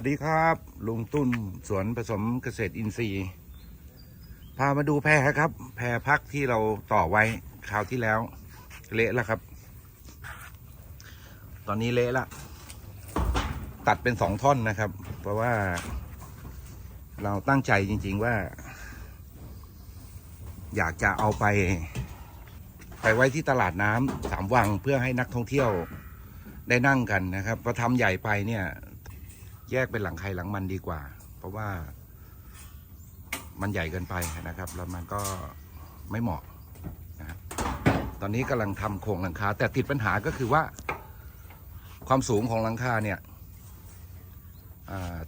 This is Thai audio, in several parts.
สวัสดีครับลุงตุ้นสวนผสมเกษตรอินทรีย์ พามาดูแพรครับ แพรพักที่เราต่อไว้คราวที่แล้ว เละแล้วครับ ตอนนี้เละละ ตัดเป็นสองท่อนนะครับ เพราะว่า เราตั้งใจจริง ๆว่า อยากจะเอาไป ไปไว้ที่ตลาดน้ำสามวังเพื่อให้นักท่องเที่ยวได้นั่งกันนะครับพอทำใหญ่ไปเนี่ย แยกเป็นหลังใครหลังมันดีกว่า เพราะว่ามันใหญ่เกินไปนะครับ แล้วมันก็ไม่เหมาะนะครับตอนนี้กำลังทำโครงหลังคา แต่ติดปัญหาก็คือว่า ความสูงของหลังคาเนี่ย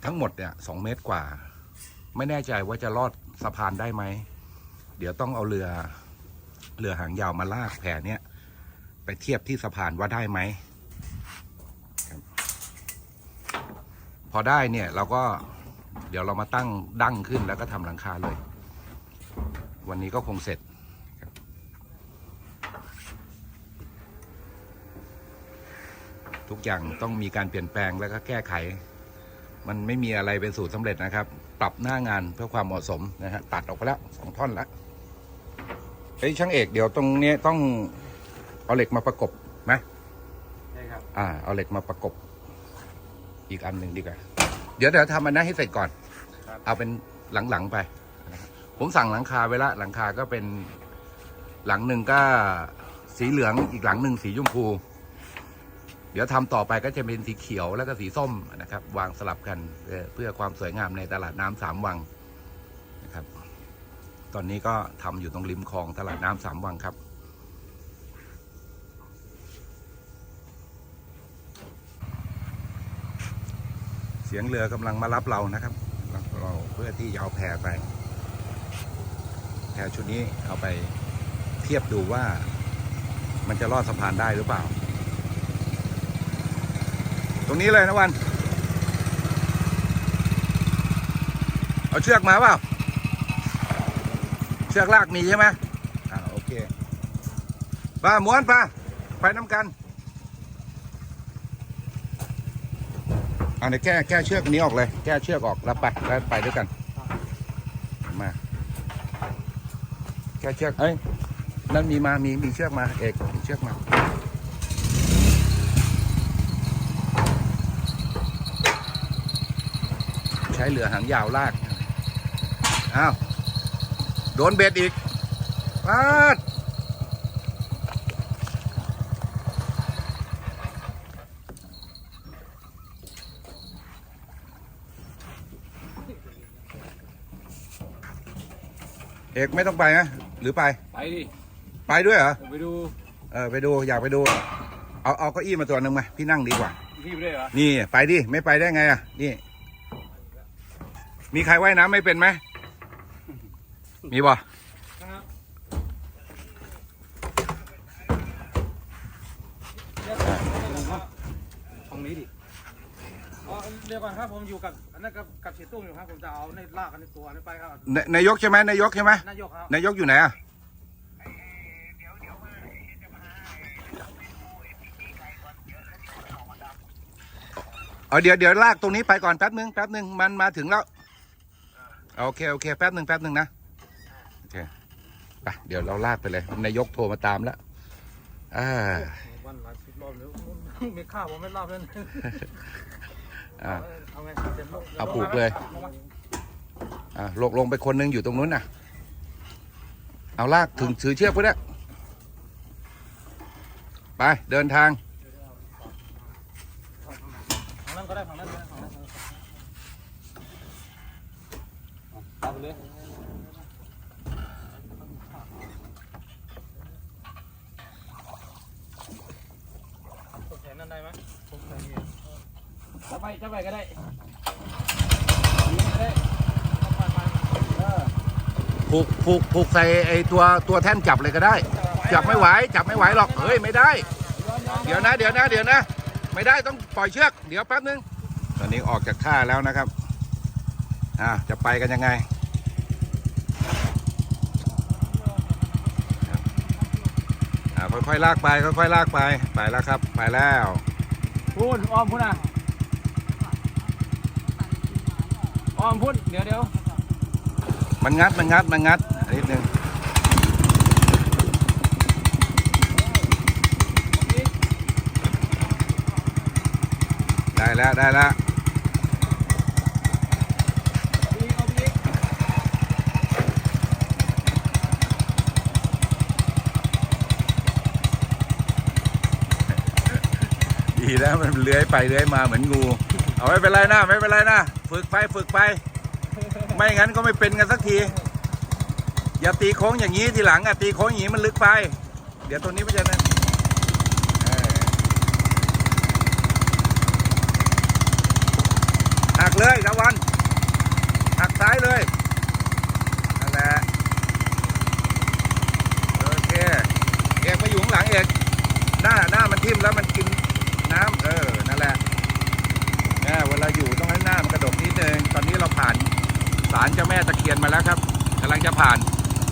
ทั้งหมดเนี่ยสองเมตรกว่า ไม่แน่ใจว่าจะลอดสะพานได้ไหม เดี๋ยวต้องเอาเรือเรือหางยาวมาลากแพเนี้ยไปเทียบที่สะพานว่าได้ไหม พอได้เนี่ยเราก็เดี๋ยวเรามาตั้งดั้งขึ้นแล้วก็ทำหลังคาเลย วันนี้ก็คงเสร็จครับทุกอย่างต้องมีการเปลี่ยนแปลงแล้วก็แก้ไข มันไม่มีอะไรเป็นสูตรสำเร็จนะครับ ปรับหน้างานเพื่อความเหมาะสมนะฮะตัดออกไปแล้วสองท่อนแล้วเฮ้ยช่างเอกเดี๋ยวตรงนี้ต้องเอาเหล็กมาประกบไหมใช่ครับ อ่า เอาเหล็กมาประกบ อีกอันหนึ่งดีกว่า เดี๋ยวเดี๋ยวทำอันนั้นให้เสร็จก่อน ครับ เอาเป็นหลังๆไปนะครับผมสั่งหลังคาไว้ละหลังคาก็เป็นหลังหนึ่งก็สีเหลืองอีกหลังหนึ่งสีชมพู เดี๋ยวทำต่อไปก็จะเป็นสีเขียวแล้วก็สีส้มนะครับ วางสลับกันเพื่อเพื่อความสวยงามในตลาดน้ำสามวังนะครับ ตอนนี้ก็ทำอยู่ตรงริมคลองตลาดน้ำสามวังครับ สียงเรือกำลังมารับเรานะครับรับเราเพื่อที่จะเอาแพไป แพชุดนี้เอาไปเทียบดูว่ามันจะลอดสะพานได้หรือเปล่า ตรงนี้เลยนะวัน เอาเชือกมาเปล่า เชือกลากมีใช่ไหมอ่าโอเคป้าม้วนป้าไปน้ำกัน อาเดี๋ยวแก้แก้เชือกอันนี้ออกเลย แก้เชือกออกแล้วไปแล้วไปด้วยกัน มา แก้เชือกเอ้ยนั่นมีมามีมีเชือกมา เอกมีเชือกมาใช้เรือหางยาวลาก อ้าว โดนเบ็ดอีกปาด อกไม่ต้องไปนะหรือไป ไปดิ ไปด้วยเหรอผมไปดู เออไปดูอยากไปดู เอาเอาเก้าอี้มาตัวหนึ่งมาพี่นั่งดีกว่า พี่ไปด้วยเหรอ นี่ไปดิไม่ไปได้ไงอะนี่ มีใครว่ายน้ำไม่เป็นไหมมีบ่ครับตรงนี้ดิอ๋อเดี๋ยวก่อนครับผมอยู่กับอันนั้นกับกับเสียตุ้มอยู่ครับผมจะเอาในลากกันในตัวนี้ไปครับนนายกใช่ไหมนายกใช่ไหมนายกครับนายกอยู่ไหนอะเอาเดี๋ยวเดี๋ยวลากตรงนี้ไปก่อนแป๊บนึงแป๊บนึงมันมาถึงแล้วโอเคโอเคแป๊บนึงแป๊บนึงนะโอเคไปเดี๋ยวเราลากไปเลยนายกโทรมาตามแล้วอ่าวันหลายสิบรอบแล้วมีข้าวผมไม่รอบเลย อ่าเอาไงเต็มโลกเอาปลูกเลยอ่าลงลงไปคนหนึงอยู่ตรงนู้นน่ะ เอาลากถึงถือเชือกไปเนี่ยไปเดินทางฝั่งนั้นก็ได้ฝั่งนั้นก็ได้ฝั่งนั้นเอาไปเลยผมแขนนั่นได้ไหมผมแขนนี่จะ ไปจะไปก็ได้นี่ก็ได้เอาไปไปเออผูกผูกผูกใส่ไอตัวตัวแท่นจับเลยก็ได้ จับไม่ไหวจับไม่ไหวหรอกเฮ้ยไม่ได้ เดี๋ยวนะเดี๋ยวนะเดี๋ยวนะ ไม่ได้ต้องปล่อยเชือกเดี๋ยวแป๊บนึงตอนนี้ออกจากท่าแล้วนะครับอ่าจะไปกันยังไงอ่าค่อยๆลากไปค่อยๆลากไปไปแล้วครับ ไปแล้วพูนอ้อมพูนอะ อ้อมพุ่นเดี๋ยวเดี๋ยวมันงัดมันงัดมันงัดนิดนึงได้แล้วได้แล้วดีแล้วมันเลื้อยไปเลื้อยมาเหมือนงู เอาไม่เป็นไรนะไม่เป็นไรนะฝึกไปฝึกไป ไม่งั้นก็ไม่เป็นกันสักที อย่าตีโค้งอย่างนี้ทีหลังอะตีโค้งอย่างนี้มันลึกไป เดี๋ยวตัวนี้มันจะนั่นหักเลยตะวันหักซ้ายเลยนั่นแหละโอเคเอกมาอยู่ข้างหลังเอกหน้าหน้ามันทิ่มแล้วมันกินาลเจ้าแม่ตะเคียนมาแล้วครับกำลังจะผ่าน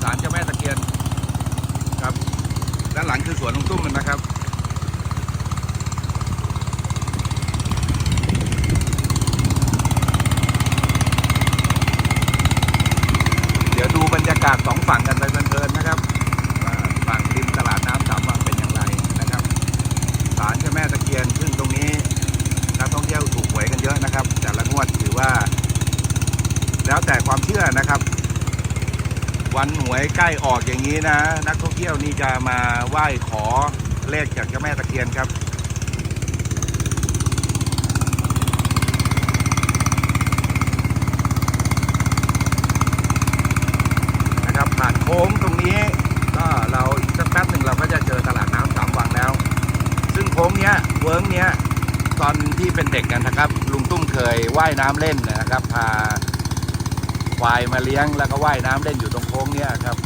ศาลเจ้าแม่ตะเคียนครับ ด้านหลังคือสวนลุงตุ้มมันนะครับเดี๋ยวดูบรรยากาศสองฝั่งกันไปื่อนะครับ วันหวยใกล้ออกอย่างนี้นะ นักท่องเที่ยวนี่จะมาไหว้ขอเลขจากเจ้าแม่ตะเคียนครับนะครับผ่านโค้งตรงนี้ก็เราอีกสักแป๊บหนึ่งเราก็จะเจอตลาดน้ำสามวังแล้ว ซึ่งโค้งเนี้ยเวิร์กเนี้ยตอนที่เป็นเด็กกันนะครับ ลุงตุ้มเคยว่ายน้ำเล่นนะครับ พา ควายมาเลี้ยงแล้วก็ว่ายน้ำเล่นอยู่ตรงโค้งเนี้ยครับ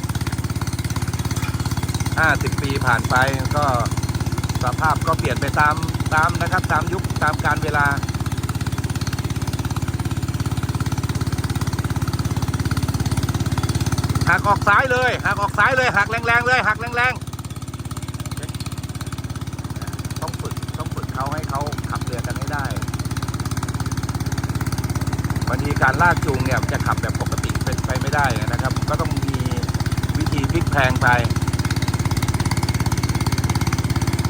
ห้าสิบปีผ่านไปก็สภาพก็เปลี่ยนไปตามตามนะครับ ตามยุคตามการเวลา หักออกซ้ายเลยหักออกซ้ายเลยหักแรงๆเลยหักแรงๆต้องฝึกต้องฝึกเขาให้เขาขับเรือกันให้ได้างทีการลากจูงเนี่ยจะขับแบบปกติเป็นไปไม่ได้นะครับ ก็ต้องมีวิธีพลิกแพงไป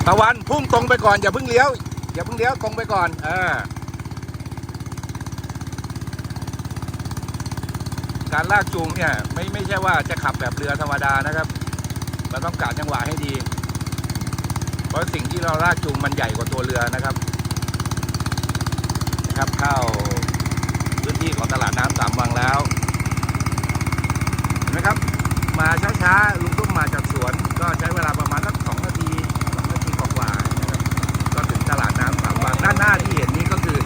ตะวันพุ่งตรงไปก่อนอย่าเพิ่งเลี้ยวอย่าเพิ่งเลี้ยวตรงไปก่อนเออการลากจูงเนี่ยไม่ไม่ใช่ว่าจะขับแบบเรือธรรมดานะครับ เราต้องกะจังหวะให้ดี เพราะสิ่งที่เราลากจูงมันใหญ่กว่าตัวเรือนะครับนะครับเข้าพื้นที่ของ ตลาดน้ำสามวังแล้วเห็นไหมครับ มาช้าๆลุงตุ้มมาจากสวน ก็ใช้เวลาประมาณสักสองนาทีสองนาทีกว่าๆนะครับก็ถึงตลาดน้ำสามวังด้านหน้าที่เห็นนี้ก็คือ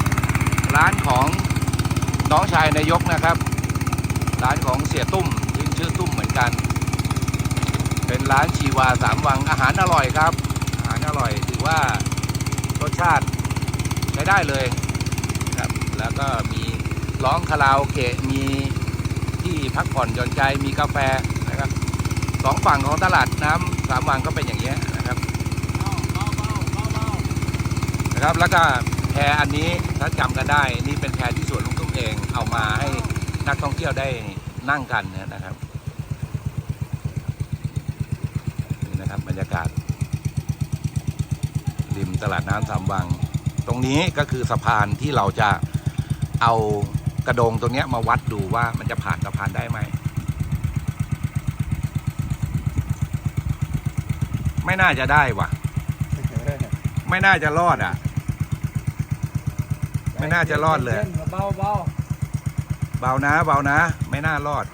ร้านของน้องชายนายกนะครับ ร้านของเสียตุ้มซึ่งชื่อตุ้มเหมือนกัน เป็นร้านชีวาสามวังอาหารอร่อยครับ อาหารอร่อยถือว่ารสชาติใช้ได้เลยครับ แล้วก็มี ร้องคาราโอเกะมีที่พักผ่อนหย่อนใจมีกาแฟนะครับสองฝั่งของตลาดน้ำสามวังก็เป็นอย่างนี้ยนะครับนะครับแล้วก็แพอันนี้ถ้าจำกันได้นี่เป็นแพที่สวนลุงตุ้มเองเอามาให้นักท่องเที่ยวได้นั่งกันนะครับนี่นะครับบรรยากาศริมตลาดน้ำสามวัง ตรงนี้ก็คือสะพานที่เราจะเอา กระโดงตรงเนี้ยมาวัดดูว่ามันจะผ่านสะพานได้ไหม ไม่น่าจะได้ว่ะ ไม่น่าจะรอดอะ ไม่น่าจะรอดเลย เบาเบาเบานะ เบานะ ไม่น่ารอด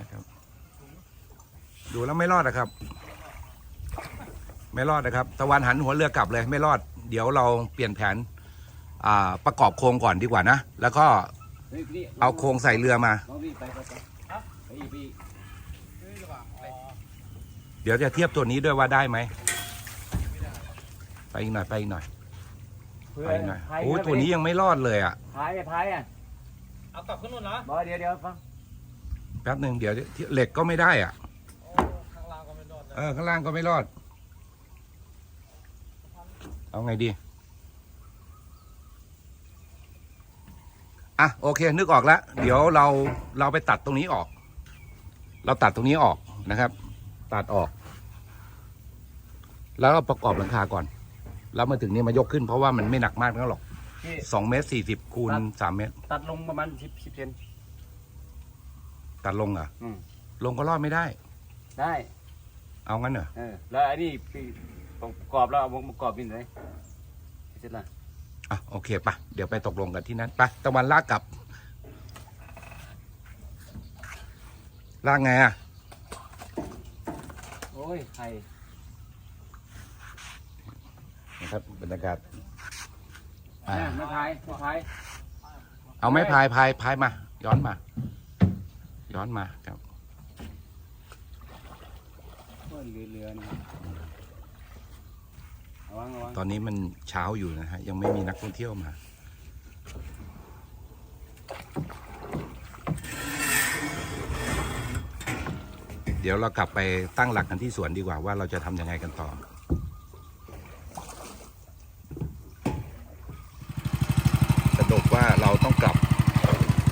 นะครับ ดูแล้วไม่รอดนะครับ ไม่รอดนะครับ ตะวันหันหัวเรือกลับเลย ไม่รอด เดี๋ยวเราเปลี่ยนแผนอ่าประกอบโครงก่อนดีกว่านะ แล้วก็ เฮ้ยพี่เอาโครงใส่เรือมาลองพี่ไปไปไปไปอีกพี่เดี๋ยวจะเทียบตัวนี้ด้วยว่าได้ไหม ไปอีกหน่อยไปอีกหน่อยไปอีกหน่อยโอ้ตัวนี้ยังไม่รอดเลยอะท้ายอะท้ายอะ เอากลับขึ้นนู่นเหรอบอกเดี๋ยวเดี๋ยวฟังแป๊บหนึ่งเดี๋ยวเหล็กก็ไม่ได้อะโอ้ข้างล่างก็ไม่รอดเลยเออข้างล่างก็ไม่รอด เอาไงดี อะโอเค นึกออกแล้วเดี๋ยวเราเราไปตัดตรงนี้ออก เราตัดตรงนี้ออกนะครับ ตัดออก แล้วเราประกอบหลังคาก่อน แล้วมาถึงนี่มายกขึ้นเพราะว่ามันไม่หนักมากนักหรอกพี่สองเมตรสี่สิบคูณสามเมตร ตัดลงประมาณสิบสิบเซนตัดลงเหรออืมลงก็รอดไม่ได้ ได้ เอางั้นเหรอ เออ แล้วไอ้นี่พี่ประกอบแล้วเอามาประกอบเป็นไงเสร็จละ อะโอเคปะเดี๋ยวไปตกลงกันที่นั้นไปตะวันลากกลับ ลากไงอะ โอ้ยไข่นะครับบรรยากาศอ่าเนี่ยไม่พายไม่พายเอาไม้พายพายพายมา ย้อนมา ย้อนมาครับโอ้ยเรือเรือนี่ระวังระวัง ตอนนี้มันเช้าอยู่นะฮะ ยังไม่มีนักท่องเที่ยวมา เดี๋ยวเรากลับไปตั้งหลักกันที่สวนดีกว่า ว่าเราจะทำยังไงกันต่อสรุปว่าเราต้องกลับ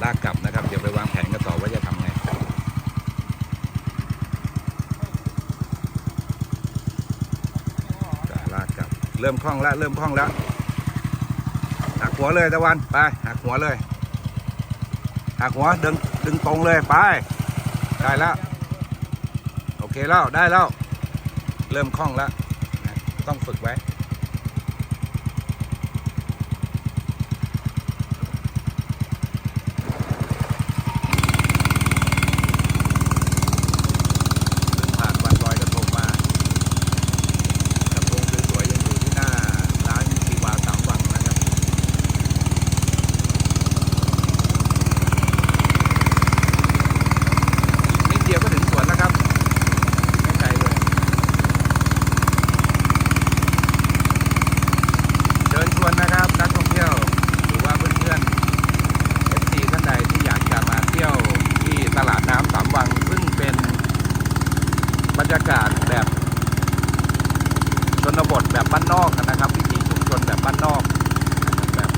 ลากกลับนะครับ เดี๋ยวไปวางแผนกันต่อว่าจะทำไง จะลากกลับ เริ่มคล่องแล้วเริ่มคล่องแล้วหักหัวเลยตะวันไปหักหัวเลยหักหัวดึงดึงตรงเลยไปได้แล้วโอเคแล้วได้แล้วเริ่มคล่องแล้วต้องฝึกไว้ ผ่านวันลอยกระทงมากระทงสวยๆยังอยู่ที่หน้าร้านชีวาสามวังนะครับ นิดเดียวก็ถึงสวนแล้วครับ ไม่ไกลเลย เชิญชวนนะครับนักท่องเที่ยว หรือว่าเพื่อนๆ FC ท่านใดที่อยากจะมาเที่ยวที่ตลาดน้ำสามวัง ซึ่งเป็น บรรยากาศแบบชนบทแบบบ้านนอกนะครับวิถีชุมชนแบบบ้านนอกนะครับแบบ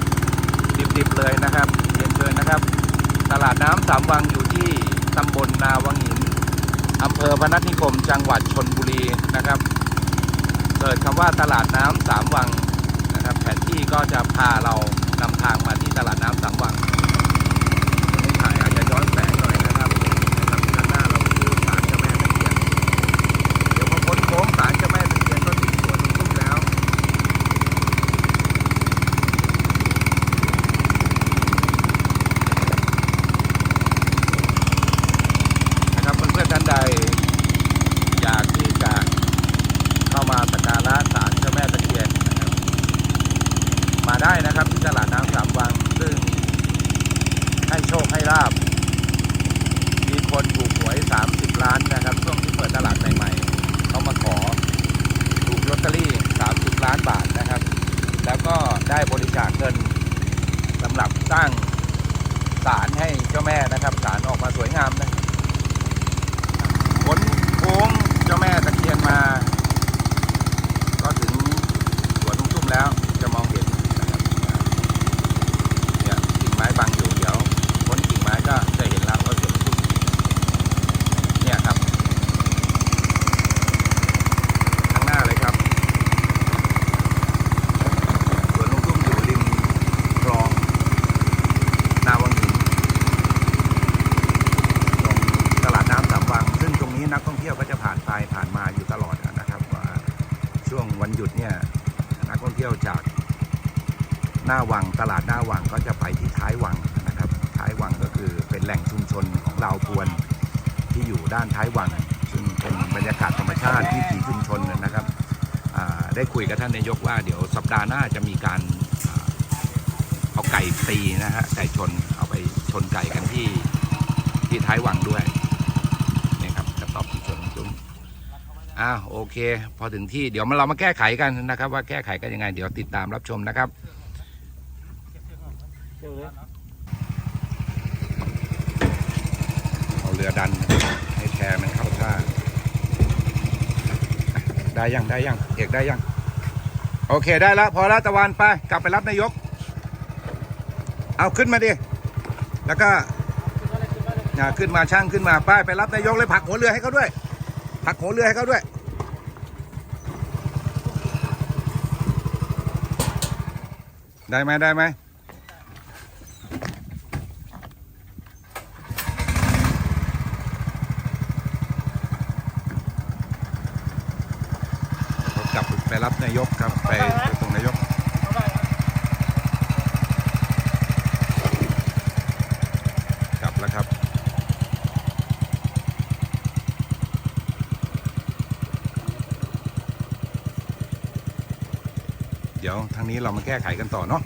ดิบๆเลยนะครับเรียนเชิญนะครับ ตลาดน้ำสามวังอยู่ที่ตำบลนาวังหินอำเภอพนัสนิคมจังหวัดชนบุรีนะครับเกิดคำว่าตลาดน้ำสามวังนะครับ แผนที่ก็จะพาเรานำทางมาที่ตลาดน้ำสามวังไม่ถ่ายอาจจะย้อนแสงหน่อยนะครับนะครับข้างหน้าเราคือศาลเจ้าแม่ตะเคียน เดี๋ยวพอพ้นโค้งศาลเจ้าแม่ตะเคียนก็ถึงสวนลุงตุ้มแล้ว นะครับเพื่อนๆท่านใด อยากที่จะเข้ามาสักการะศาลเจ้าแม่ตะเคียนนะครับ มาได้นะครับที่ตลาดน้ำสามวัง ซึ่งให้โชคให้ลาบ มีคนถูกหวย 30 ล้านนะครับ ช่วงที่เปิดตลาดใหม่ๆเขามาขอถูกลอตเตอรี่ 30 ล้านบาทนะครับ แล้วก็ได้บริจาคเงินสำหรับสร้างศาลให้เจ้าแม่นะครับศาลออกมาสวยงามนะขนโค้งเจ้าแม่ตะเคียนมา ก็ถึงสวนลุงตุ้มแล้วจะมองเห็นนะครับเนี่ยกิ่งไม้บังอยู่เดี๋ยวพ้นกิ่งไม้ก็จะเห็นแล้วว่าสวนลุงตุ้ม เนี่ยครับ ข้างหน้าเลยครับสวนลุงตุ้มอยู่ริมคลอง นาวังหินตรงตลาดน้ำสามวัง ซึ่งตรงนี้นักท่องเที่ยวก็จะผ่านไปผ่านมาอยู่ตลอดนะครับ ว่าช่วงวันหยุดเนี่ยนักท่องเที่ยวจากหน้าวังตลาดหน้าวังก็จะไปที่ท้ายวังนะครับ ท้ายวังก็คือเป็นแหล่งชุม ชาวพวนที่อยู่ด้านท้ายวัง ซึ่งเป็นบรรยากาศธรรมชาติที่ถีชุมชนนะครับได้คุยกับท่านนายกว่าเดี๋ยวสัปดาห์หน้าจะมีการเอาไก่ตีนะฮะไก่ชนเอาไปชนไก่กันที่ที่ท้ายวังด้วยนี่ครับกระต๊อบที่ชนซุ้มอ้าวโอเค พอถึงที่เดี๋ยวมาเรามาแก้ไขกันนะครับ ว่าแก้ไขกันยังไง เดี๋ยวติดตามรับชมนะครับ เจ้าเลย เอาเรือดันให้แพมันเข้าท่า ได้ยังได้ยังเอกได้ยัง โอเคได้แล้วพอแล้วตะวันไปกลับไปรับนายก เอาขึ้นมาดิ แล้วก็ขึ้นมาเลยขึ้นมาเลยอ่าขึ้นมาช่างขึ้นมาป้ายไปรับนายกเลยผลักหัวเรือให้เขาด้วยผลักหัวเรือให้เขาด้วยได้ไหมได้ไหมเขากลับไป รับนายกครับ ไปไปส่งนายกเอาได้ครับกลับแล้วครับ เดี๋ยวทางนี้เรามาแก้ไขกันต่อเนาะ